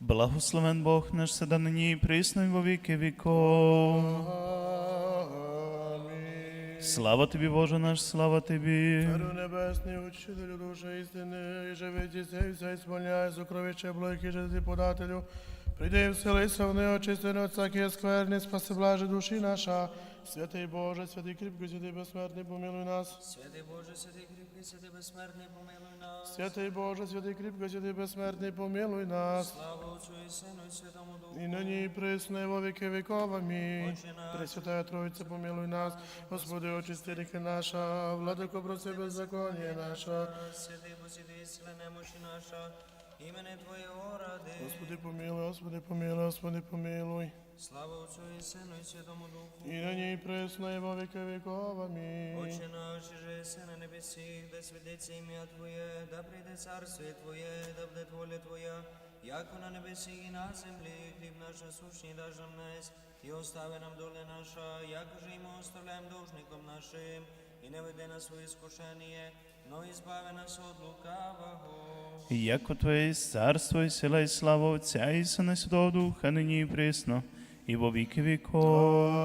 Благословен Бог наш седа нині і присно і во віки віков. Амінь. Слава тобі, Боже наш, слава тобі. Царю небесний, учителю душі істини, і живиті сей, все ісполняє, сокровище блоки, житті подателю. Прийди і вселися в неочистину от скверни, спаси блаже душі наша. Святий Боже, святий кріпкий, святий безсмертний, помилуй нас. Святий Боже, святий кріпкий, святий безсмертний, помилуй нас. Святий Боже, святий кріпкий, святий безсмертний, помилуй нас. Слава Отцю і Сину і Святому Духу. І нині і присно, і во віки віков. Амінь. Пресвятая Троїця, помилуй нас. Господи, очисти ріки наша, владико, проси беззаконня наша. святий посіди, сила немощі наша, імени Твоєго ради. Господи, помилуй, Господи, помилуй, Господи, помилуй. Слава Отцю і Сину і Святому Духу. І нині і присно, і во віки віков. Амінь. Отче наш, же єси на небесі, да святиться ім'я Твоє, да прийде царство Твоє, да буде воля Твоя, як на небесі і на землі, хліб наш насущний даж нам несь, і остави нам доля наша, як же і ми оставляємо должником нашим, і не веди нас у іскушення, но і збави нас от лукавого. Яко Твоє є царство і сила і слава Отця і Сина і Святого Духа, нині і присно, і во віки віков.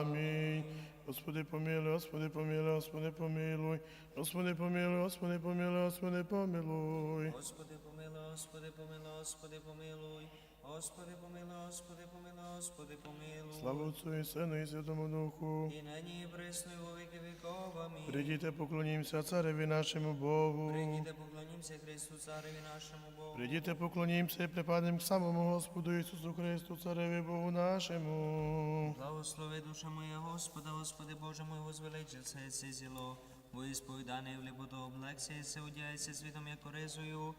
Амінь. Господи, помилуй, Господи, помилуй, Господи, помилуй. Господи, помилуй, Господи, помилуй, Господи, помилуй. Господи помилуй, Господи помилуй, Господи помилуй, Господи помилуй, Господи помилуй, Господи помилуй. Слава Отцю і Сину і Святому Духу. І нині і присно, і во віки віков. Амінь. Прийдіте, поклонімося цареві нашому Богу. Прийдіте, поклонімося Христу Цареві нашому Богу. Прийдіте, поклонімося і припадемо к самому Господу Ісусу Христу, цареві Богу нашому. Благослови душа моя Господа, Господи Боже мой, возвеличив це це зіло. Бо ісповідане в ліпоту облекся, і се одяється світом, як оризою.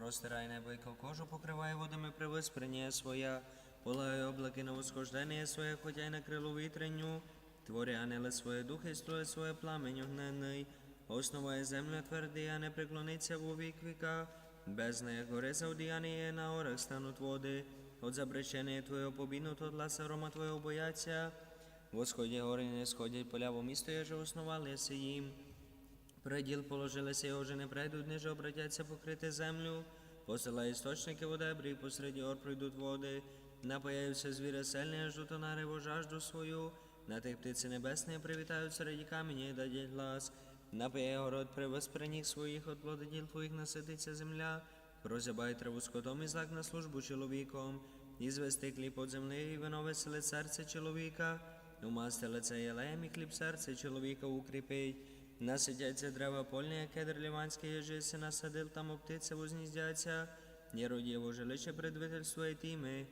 Розтирай небо, яко кожу покриває водами привиспрення своя. Полагай облаки на восхождення своє, хотя й на крилу вітренню. Творі ангели своє духи, і строє своє пламень огненний. Основає землю твердий, а не преклониться в вік віка. Без неї гори заудіяні на орах стануть води. От забречення Твоєго побінут, от ласа рома Твоєго бояться. Восході гори не сходять поля, во місто я же основалися їм. Приділ положилися його вже не прийдуть, ниже обратяться покрити землю. Посила істочники водебрі, посеред гор прийдуть води. Напаяються звіри сельні, аж до на рибу жажду свою. На тих птиці небесні привітають серед камені і дадять глас. Напає город при восприніг своїх, от плоди діл твоїх насититься земля. Прозябай траву скотом і злак на службу чоловіком. І звести хліб от землі, і вино веселить серце чоловіка. Умасти лице єлеєм і хліб серце чоловіка укріпить. Насидяться дерева польні, як кедр ліванський, єжиси насадил, там оптиця возніздяться. Не родіво жилище предвительство тіми.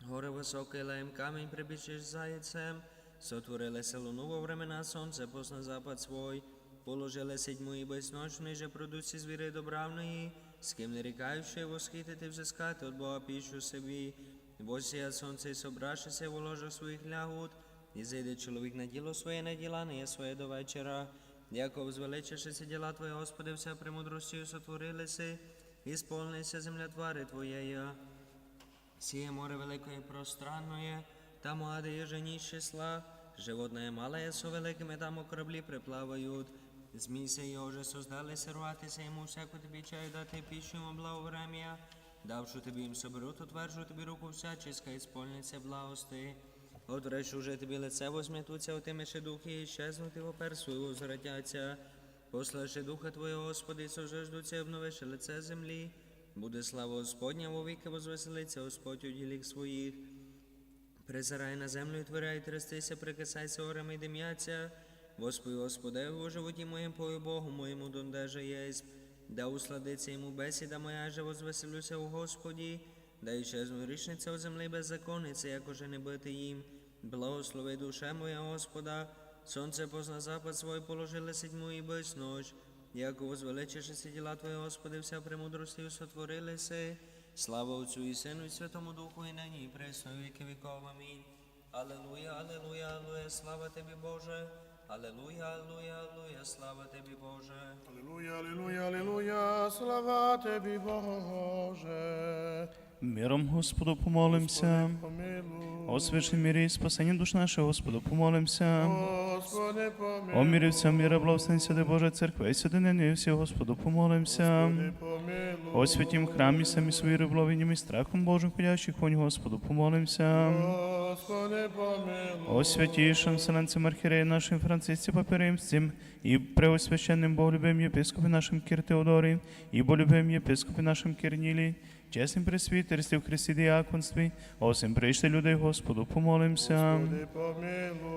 Горе високе, лаєм камінь прибічеш зайцем. Сотворилися луну во времена сонце, пос на запад свой. Положили седьму і безночний же продуці звіри добравної, з ким не рікаючи восхитити взискати от Бога пішу собі. Восія сонце і собрашися в ложах своїх лягут, і зайде чоловік на діло своє на діла, не своє до вечора. Яков звеличишися діла Твої, Господи, все премудростю сотворилися, і сповнилися земля твари Твоєї. Сіє море великое і пространное, там ади є жені числа, животное малое со великими там у кораблі приплавають. Змійся його же создали сирватися, йому всяку тобі чаю дати піщу йому благоврем'я. Давши тобі їм соберут, утверджу тобі руку всяческа, і спольниця благости. Отрешу уже тобі лице возм'ятуться, отимеше духи, і щезнути попер свою возвратяться. Послаши духа Твого, Господи, сожеждуться, і обновиши лице землі. Буде слава Господня, вовіки возвеселиться Господь у діліх своїх. Призирай на землю і творяй, трястися, прикасайся орами і дим'яться. Господи, Господи, у животі моєму пою Богу моєму дондеже єсть. Да усладиться йому бесіда моя, же возвеселюся у Господі. Да іщезну річниця у землі беззаконниця, як уже не бити їм. Благослови душе моя Господа, сонце позна запад свой положили седьму і без ночь. Як возвеличишися діла Твої, Господи, вся премудрості сотворилися. Слава Отцю і Сину і Святому Духу, і нині, і пресно, і віки віков. Амінь. Алелуя, алелуя, алелуя, слава Тобі, Боже. Алелуя, алелуя, алелуя, слава Тобі, Боже. Алілуя, алілуя, алілуя, слава Тобі, Боже. Миром Господу помолимся. О святій мірі і спасенні душ наших, Господу помолимся. Господи, помилуй. О мірі вся міра, благословен сяде Божа церква, і сядинені і всі, Господу помолимся. О святім храмі, самі свої риболовінням і страхом Божим ходящих вонь, Господу помолимся. Господи, помилуй. О святійшим вселенцем архіреї нашим Францисці Папиримським і преосвященним Боголюбим єпископі нашим Кір Теодорі, і болюбим єпископі нашим Кирнілі, чесним пресвітерстві в Христі діаконстві, осім прийшли людей Господу, помолимся. Господи.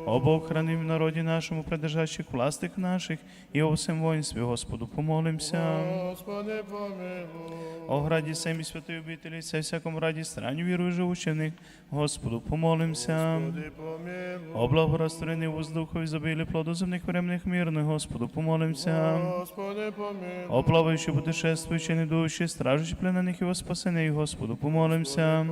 О Бог храни в народі нашому, придержащих властих наших, і о всем воїнстві, Господу, помолимся. Господи, помилуй. О граді семі святої обителі, це всякому раді страню вірую живущих Господу, помолимся. Господи, помилуй. О благорастворені забилі плоду земних временних мирних, Господу, помолимся. Господи, помилуй. О плаваючи, путешествуючи, недуючи, стражучи пленених і воспасених, Господу, помолимся.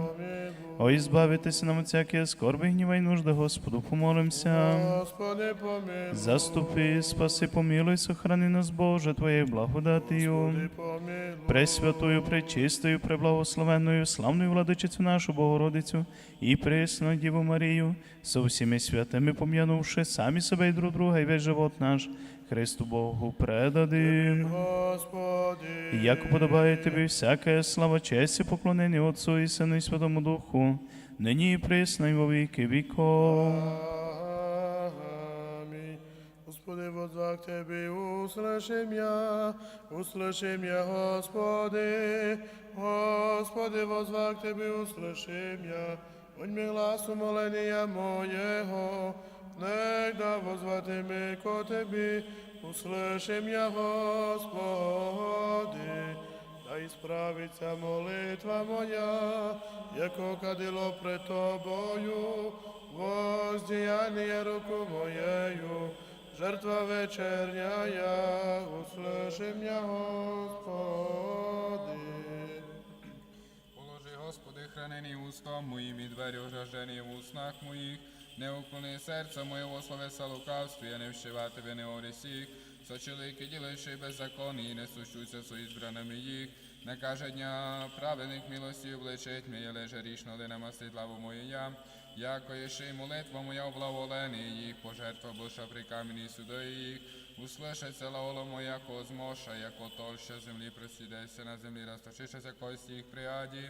О, ізбавитися нам всякі скорби, гніва й нужди, Господу, помолимся. Господи, помилуй. Заступи, спаси, помилуй, сохрани нас, Боже, Твоєю благодатію. Пресвятою, пречистою, преблагословенною, славною владичицю нашу Богородицю і пресну Діву Марію, со всіми святими пом'янувши самі себе і друг друга, і весь живот наш, Христу Богу предадим. Господи. І як подобає тобі всяке слава, честь і поклонення Отцу і Сину і Святому Духу, нині і присно, і во віки віков. Аминь. Господи, возвах Тебе, услыши меня, услыши меня, Господи. Господи, возвах Тебе, услыши меня, будь ми гласу моления моего, негда возвати ми ко Тебе, услыши меня, Господи. Да исправиться молитва моя, яко кадило пред Тобою, воздеяние руку моею, жертва вечерняя, услыши меня, Господи. Положи, Господи, хранені устам моїм і двері ожажені в уснах моїх, не уклони серце моє во словеса лукавстві, а не вщива тебе не орісіх, сочелики ділиши беззаконні, і не сущуться свої збраними їх, не каже дня праведних милості обличить мій, леже рішно де намастить лаву моє я, яко єше й молитва моя облаголені їх, пожертва буша при камені суди їх, услышаться лаола моя козмоша, яко толща землі просідеться на землі, розточишся кості їх приаді,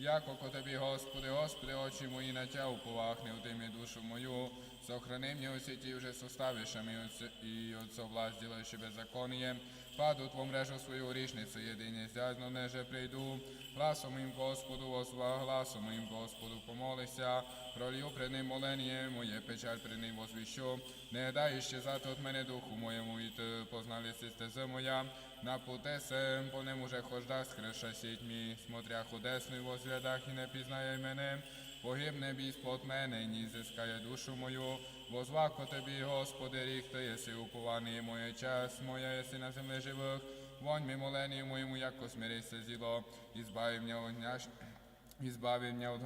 яко ко тобі, Господи, Господи, очі мої на тя уповахне, утимі душу мою, сохрани мені усі ті вже составишами і отцо власть ділаючи беззаконніє, паду тву мрежу свою річницю, єдині зязно неже прийду, гласом моїм Господу возва, гласом моїм Господу помолися, пролью пред ним молення моє, печаль пред ним возвіщу, не дай щезати от мене духу моєму, і познали си стези моя, на путе сем, по нему же хожда скреша сіть мій, смотря худесний во зв'ядах і не пізнає мене, погибне біс под мене, ні зискає душу мою, возвако тобі, Господи, рік, ти єси упований моє час, моя єси на землі живих, вонь моленію моєму, яко смирися зіло, і збави мене от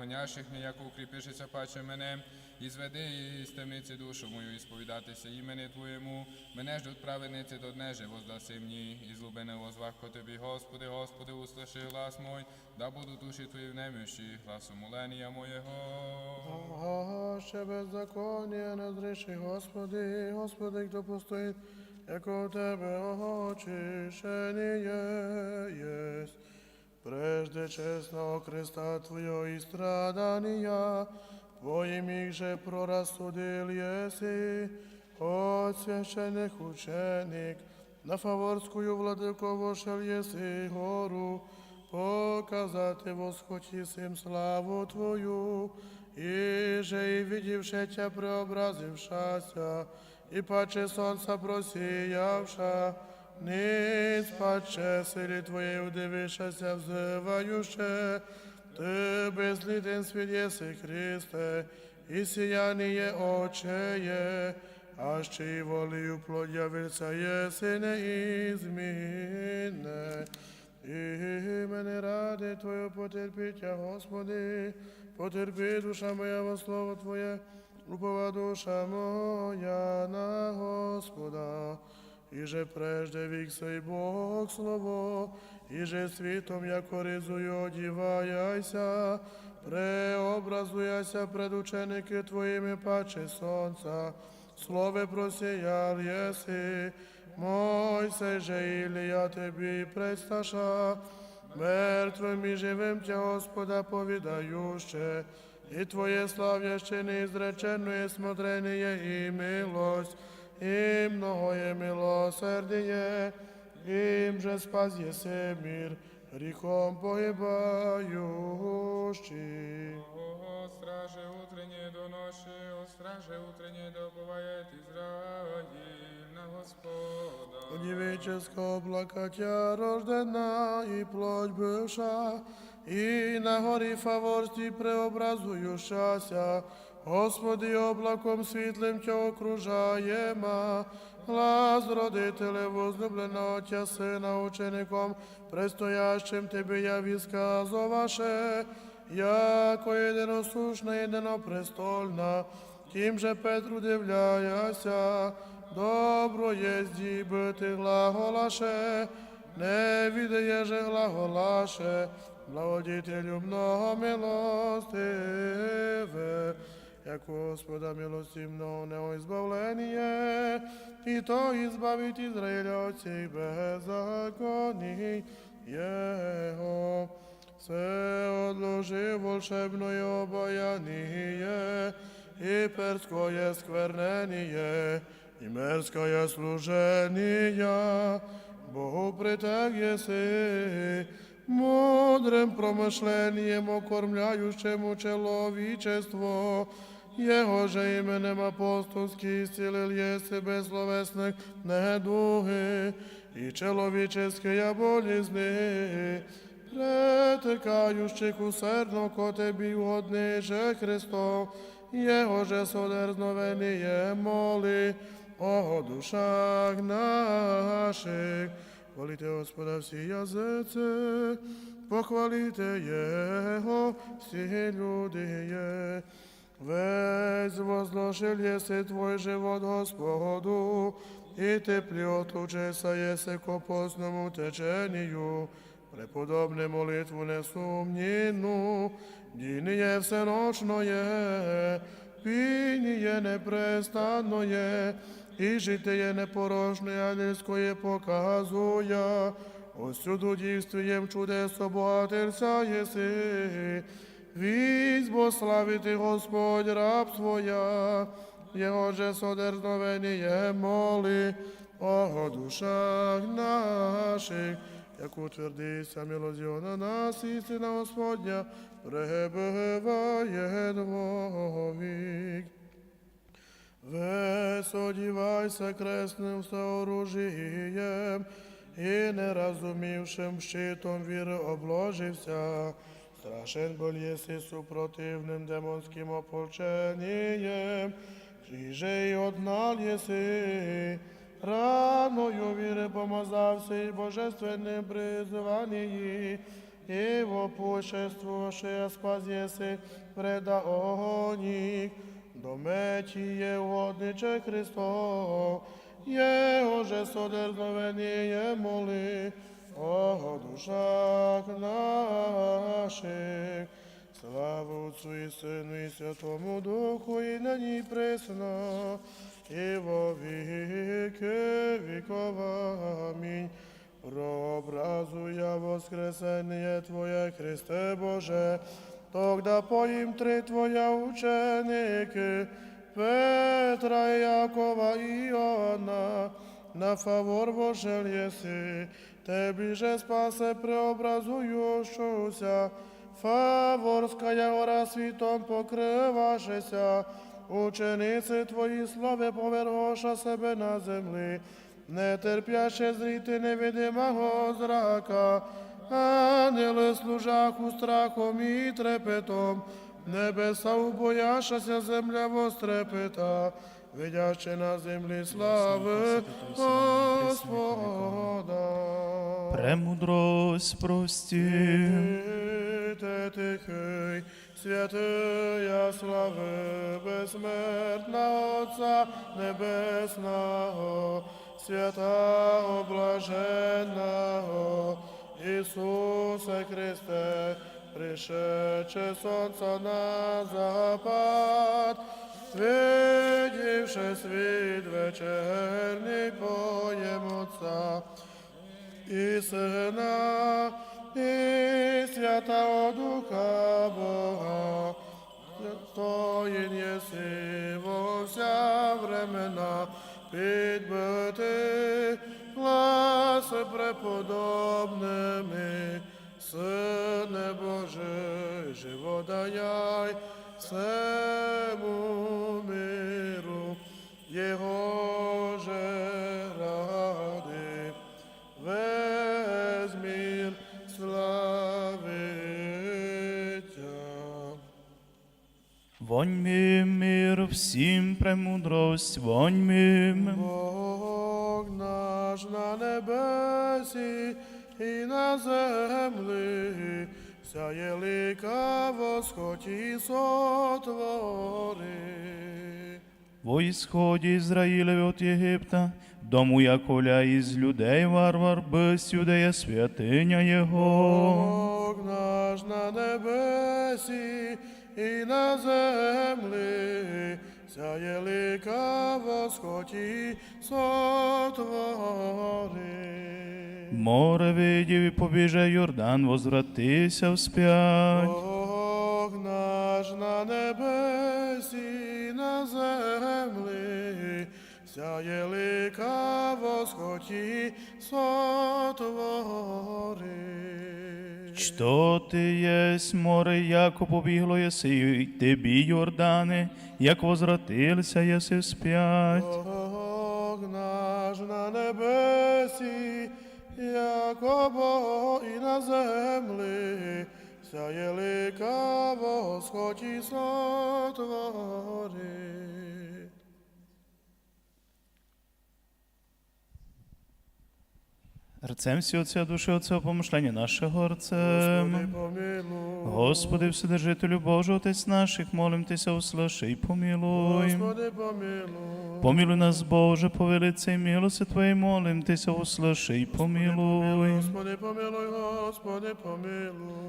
мій, як укріпишися паче мене, і зведи із темниці душу мою, і сповідатися імені Твоєму. Мене ждуть праведниці до днеже, воздаси мені, і злубене возвах ко Тобі, Господи, Господи, услиши глас мой, да будуть душі Твої в немощі, гласу молення моєго. Ще беззаконня не зріши, Господи, Господи, хто постоїть, яко в Тебе очищення єсть. Прежде чесного креста Твоего и страдания, Твоим их же прорассудил еси, от священных ученик, на Фаворскую владыку вошел еси гору, показати восходи сим славу Твою, и же и видевше Тя преобразившася, и паче сонца просіявша, ниц паче силі Твоєї удивишася, взивающе, Ти безлітен світ єси, Христе, і сіяніє очеє, а ще й волею плодявиця єси неізмінне. І мене ради Твоє потерпіття, Господи, потерпи, душа моя во слово Твоє, упова душа моя на Господа. і же прежде вік сей Бог слово, і же світом, як оризую, одіваяйся, преобразуяся пред ученики Твоїми паче сонця, слове просіял єси, Мойсей же Ілія Тебі предсташа, мертвим і живим Тя, Господа, повідающе, і Твоє славяще неизреченное смотрение и милость, и многое милосердие, им же спас есе мир, грехом погибающий. О, страже утреннее доноши, о страже утреннее доповает Израиль на Господа. Девического облака тя рождена и плоть бывша, и на горі фаворсті преобразующася, Господи, облаком світлим Тя окружаєма, глас родителе возлюбленого Тя сина учеником, предстоящим Тебе я висказуваше, яко єдиносушна, єдинопрестольна, тим же Петру дивляяся, добро єзді бити глаголаше, не відає же глаголаше, благодітелю много милостиве, як Господа милості много него избавление, і то избавить Израиля от сей беззаконий Його. Все одложив волшебное обаяние, и перское сквернение, и мерзкое служение. Богу притег еси, мудрым промышлением окормляющему человечество, Его же именем апостольски исцелил еси безсловесных недуги и человеческие болезни, претикающих усердно ко Тебі угодниже Христо, Його же содерзновение моли о душах наших. Хвалите Господа всі язиці, похвалите Його всі люди. Є. Весь возложил еси Твой живот Господу, и Ты приотлучися еси ко постному течению, преподобне молитву несумнінну, дініє всеночноє, пініє непрестанноє, і житиє непорожне ангельськое показує, осюду дійствієм чудес обогатирся єси, Візьбо славити Господь раб своя, Його же содерзновення моли, о душах наших, як утвердися милозio на нас, істина Господня, пребыває двовік. Весь одівайся кресним сооружієм, і не розумівшим щитом віри обложився. Страшен боль єси супротивним демонським ополченням, Кріже й однал єси, раною віри помазався і божественним призванії, і в опуществувавши спас єси преда огонік, до мечі є угодниче Христо, Його же содерзновення моли, о душах наших, слава Отцу і Сину і Святому Духу, і на ній пресно, і во віки віков. Амінь. Прообразуя воскресення Твоє, Христе Боже, тогда поїм три Твоя ученики, Петра, Якова і Іоанна, на фавор вошел єси, Тебі же спасе преобразующуся, Фаворская гора світом покривашеся, учениці Твої слави повергоша себе на землі, не терпяще зріти невидимого зрака, ангели служаху страхом і трепетом, небеса убояшася земля вострепета, видяще на землі слави Господа. Премудрость прости. Ти тихий, святия слави, безсмертна Отця Небесного, святого блаженного Ісусе Христе, пришедше сонце на запад, видівши світ вечерній поєм Отця і Сина, і Святого Духа Бога, Стоїн єси во вся времена, підбити гласи преподобними, Сине Божий, живота яй всему миру, Його же ради, весь мир славиться. Воньми мир, всім премудрость, воньми. Бог наш на небесі і на землі, сяє лика восход і сотвори. Во исходе Израилеве от Єгипта, дому Яковля із людей варвар, без юдея святиня Його. Бог наш на небесі і на землі, сяє лика восход і сотвори. Море видів і побіже Йордан, возвратися вспять. Бог наш на небесі, на землі, сяє лика восході сотвори. Що ти єсть, море, яко побігло єси, і тобі, Йордане, як возвратився єси вспять. Бог наш на небесі, яко Бог і на землі, сяє лика восході сотвори. Рцем всі Отця душі, Отця помишлення нашого Господи, Орцем. Господи, Вседержителю Божий, Отець наших, молимтеся, услыши і помилуй. Господи, помилуй. Помилуй нас, Боже, по велице милости Твоей, молимтеся, услыши і помилуй. Господи, помилуй, Господи, помилуй.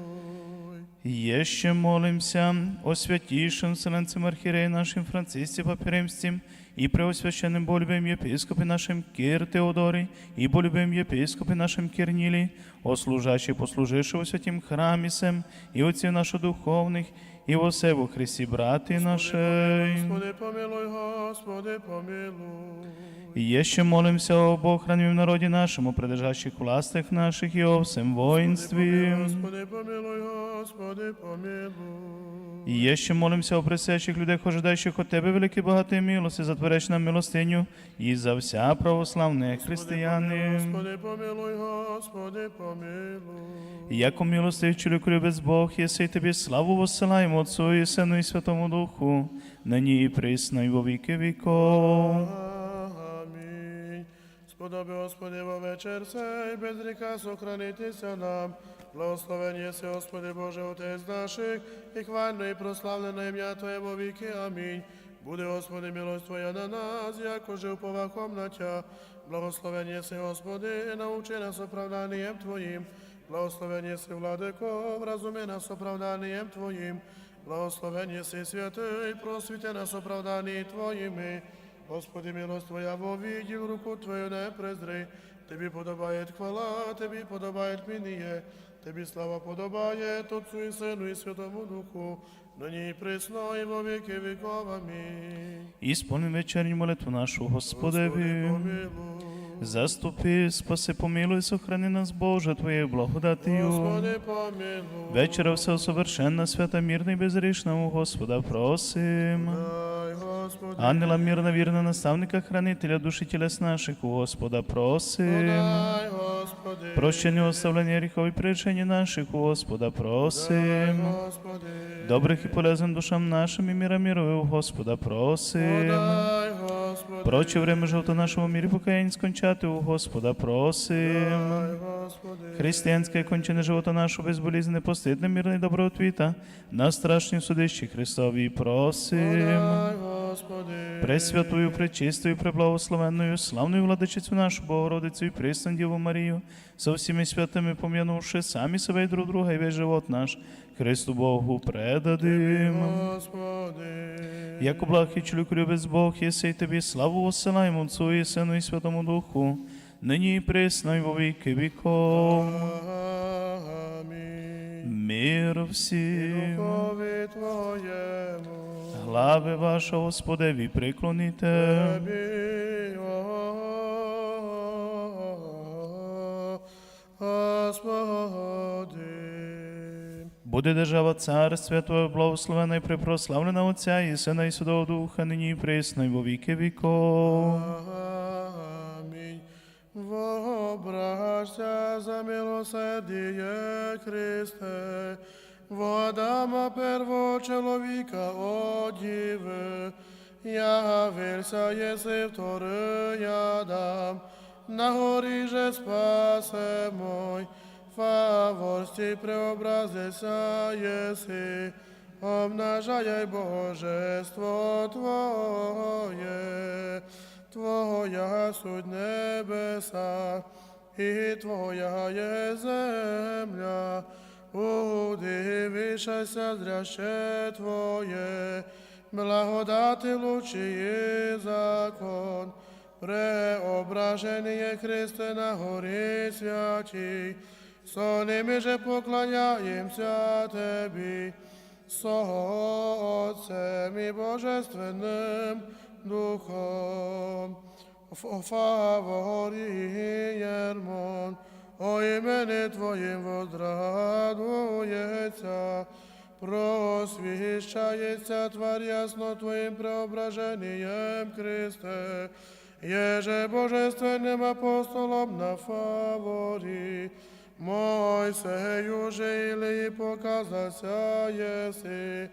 Еще молимся о святейшем Вселенцем Архиерея нашим Франциске Папиремстим и преосвященным болюбим епископе нашим Кир Теодорий и болюбим епископе нашим Кирнили, о служащий послужившего святим храмисем, и отців наших духовних, во все во Христі брати нашей. Господи, помилуй, Господи, помилуй. И еще молимся об охране в народе нашем, о придержащих властях наших и о всем воинстве. Господи, помилуй, Господи, помилуй. І є ще молимося о присячих людей, ожидаючих от Тебе, великі багаті милості, затвереч нам милостиню і за вся православне християни. Господи, помилуй, Господи, помилуй. І Яко милостив чоловік любець Бог, єси Тобі славу воссилаємо Отцу і Сину і Святому Духу, нині і присно, і во віки віков. Амінь. Сподоби, Господи, во вечір сей, без ріка сохранитися нам. Благословен єси, Господи Боже, Отець наших, і хвально і прославлене ім'я Твоє во віки. Амінь. Буде, Господи, милость Твоя на нас, як жив повахом на Тя. Благословен єси, Господи, научи нас оправданням Твоїм. Благословен єси, Владико, вразуми нас оправданням Твоїм. Благословен єси, святий, просвіти нас оправданні Твоїми. Господи, милость Твоя во відділ, руку Твою не презри. Тобі подобає хвала, Тобі подобає мініє. Тобі слава подобає Отцу і Сину і Святому Духу, нині і присно, і во віки віков. Амінь. І сповни вечерню молитву нашу, Господеві. помилуй. Заступи, спаси, помилуй, сохрани нас, Боже, Твоєю благодатію. Господи, помилуй. Вечера все совершенна, свята, мирна і безрішна у Господа просим. Дай, Господи, Ангела мирна, вірна, наставника, хранителя душі тілес наших у Господа просим. дай, Господи, Прощення, оставлення гріхов і причення наших у Господа дай, просим. Господи, Добрих і полезних душам нашим і міра мірових у Господа просим. дай, Проче время жовто нашому мірі покаянь скончати у Господа просим. Християнське кончене живота нашого безболізне, постидне, мирне і доброго твіта, на страшній судищі Христові просим. Пресвятую, пречистою, преблагословенною, славною владичицю нашу Богородицю і присну Діву Марію, со всіми святими пом'янувши самі себе і друг друга і весь живот наш, Христу Богу предадим. Господи. Як благ і чоловік любець Бог, єси тобі славу осилаємо Отцу і Сину і Святому Духу, нині і присно і во віки віков. Амінь. Мир всім. Глави ваша, Господеві, приклоніте. О, Господи. Буде держава царства Твого благословена і припрославлена Отця і Сина і Святого Духа, нині і присно і во віки віков. Амінь. За милосердіє Христе, в Адама перво чоловіка одіви, явився єси вторий Адам, на горі же спасе мой, фаворсті преобразися єси, обнажає божество Твоє. Твоя суть небеса, і Твоя є земля, удивишся зряще Твоє, благодати лучі закон, преображення Христе на горі святій, со ними же поклоняємся Тебі, Отцем і Божественним Духом, Ф- фаворієрмон, о імені Твоїм возрадується, просвіщається твар ясно Твоїм преображенням Христе, Еже божественним апостолом на фаворі, Мойсею же Ілії показався єси,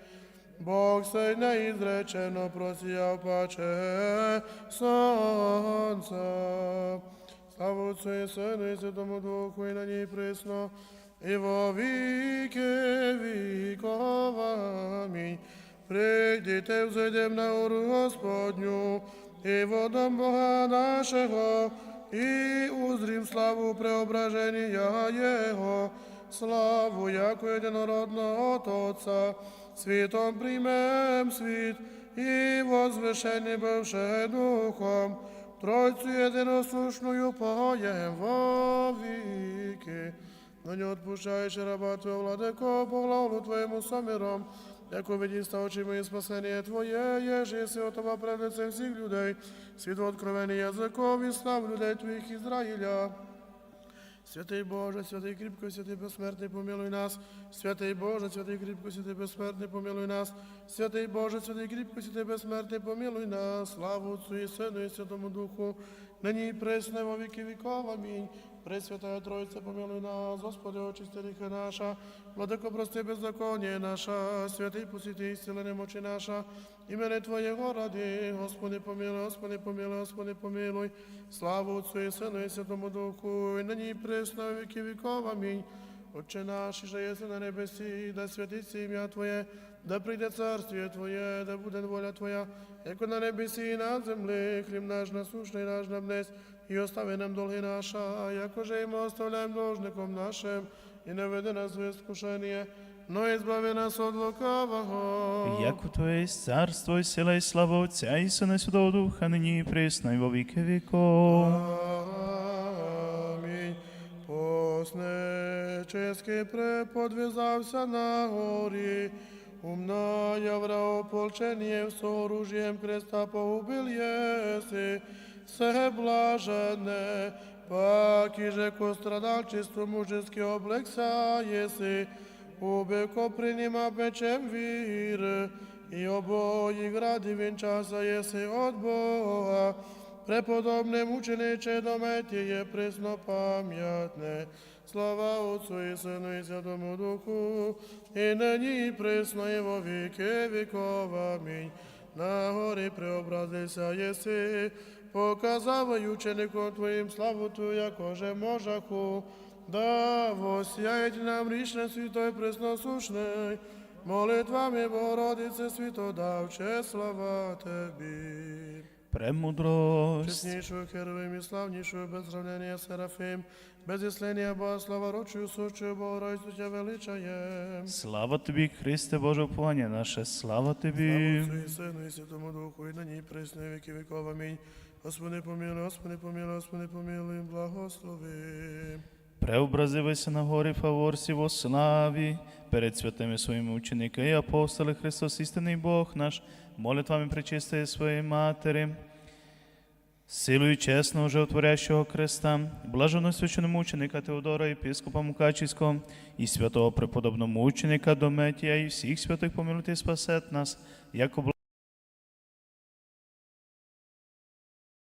Бог сей неізречено просіяв паче сонця. Слава Отцю і Сину і Святому Духу, і на ній присно, і во віки віков. Амінь. Прийдіте, взойдем на гору Господню, і водом Бога нашого, і узрім славу преображення Його, славу яку єдинородного Отца, світом приймем світ, і возвишені бивше духом, Тройцю єдиносушною поєм во віки. Но не отпущаєш раба Твого, владико, по главу Твоєму самиром, яку видіста очима і спасення Твоє, єж єси отома пред всіх людей, світло откровений язиком і слав людей Твоїх Ізраїля. Святий Боже, святий кріпко, святий безсмертний, помилуй нас. Святий Боже, святий кріпко, святий безсмертний, помилуй нас. Святий Боже, святий кріпко, святий безсмертний, помилуй нас. Славу Отцю і Сину і Святому Духу, нині і присно, і во віки віков. Амінь. Пресвятая Тройця, помилуй нас, Господи, очисти ріхи наша, владико, прости беззаконня наша, святий посвяти ісцелення мочі наша, імени Твоєго ради, Господи, помилуй, Господи, помилуй, Господи, помилуй, славу Отцю і Сину і Святому Духу, і нині і присно, і віки віков. Амінь. Отче наш, що єси на небесі, да святиться ім'я Твоє, да прийде царствіє Твоє, да буде воля Твоя, як на небесі і на землі, хліб наш насушний наш нам днес, остави нам долги наша, якоже і ми оставляємо должником нашим, і не веди нас в іскушення, но і збави нас від лукавого. Як у Твоє царство і сила і слава Отця і Сина і Святого Духа, нині і присно і во віки віков. Амінь. Поснечески преподвязався на горі, умна явра ополчення з оружием креста погубил єси, все блажене, паки же ко страдальчеству мужески облекся єси, убеко приніма печем віри, і обої гради вінчаса єси от Бога, Преподобне мучениче дометіє присно пам'ятне, слава Отцу і Сину і Святому Духу, і нині і во віки віков. Амінь. На горі преобразився єси, й учеником Твоїм славу Твою, якоже можаху, да восяють нам річне святой пресносушний, молитвами Богородице світодавче, слава Тебі. Премудрость. Чеснейшую Херовим и славнейшую без сравнения Серафим, без исления Богослава, рочую сущую Богородицу Тебя величаем. Слава тобі, Христе Боже, уповання наше, слава тобі. Отцу и Сыну и Святому Духу, и на ней пресны веки веков. Аминь. Господи помилуй, Господи помилуй, Господи помилуй, благослови. Преобразився на горі Фаворсі во славі, перед святими своїми учениками і апостоли Христос, істинний Бог наш, молитвами причистої своєї Матері, силою чесного животворящого Христа, блаженно священному ученика Теодора, єпископа Мукачівського, і святого преподобного мученика Дометія, і всіх святих помилуйте спасет нас, як